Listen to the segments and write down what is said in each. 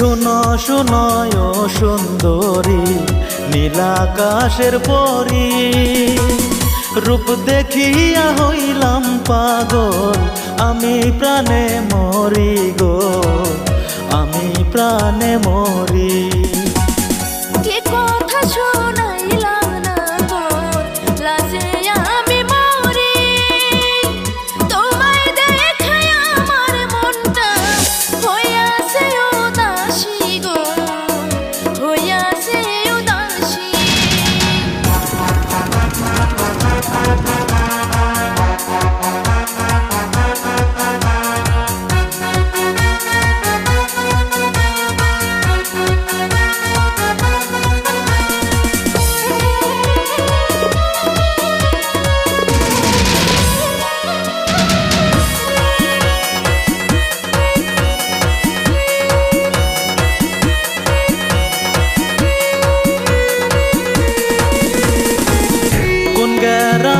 শুনয় সুন্দরী, নীলাকাশের পরি। রূপ দেখিয়া হইলাম পাগল, আমি প্রাণে মরি গো, আমি প্রাণে মরি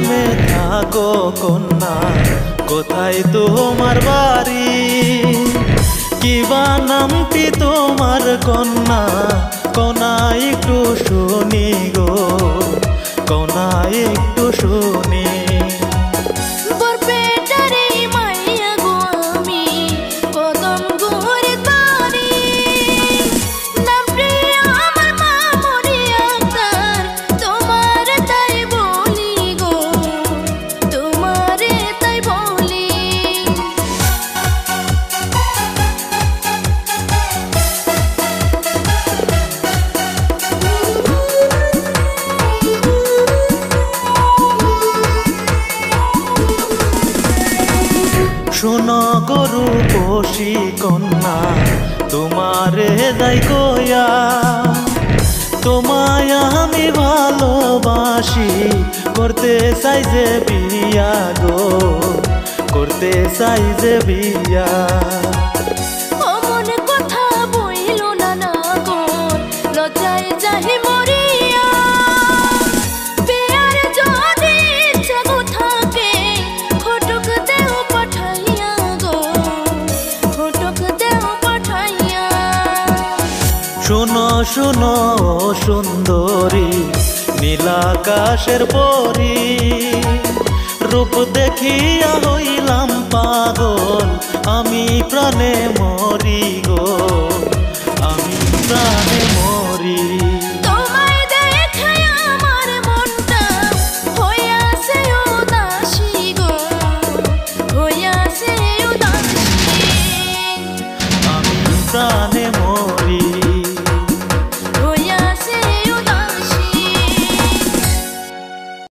গ্রামে থাকো কন্যা, কোথায় তোমার বাড়ি? কিবা নামটি তোমার কন্যা? কনা একটু শুনি গো কনা একটু শুনি শোনো গরু পশি কন্যা, তোমারে যাই কয়া তোমায় আমি ভালোবাসি, করতে চাই যে বিয়া গো, করতে চাই যে বিয়া। কথা বইল না গো, লজ্জায় যাহি মরিয়া শোনো শুনো সুন্দরী নীলাকাশের পরি। রূপ দেখিয়া হইলাম পাগল আমি প্রাণে মরি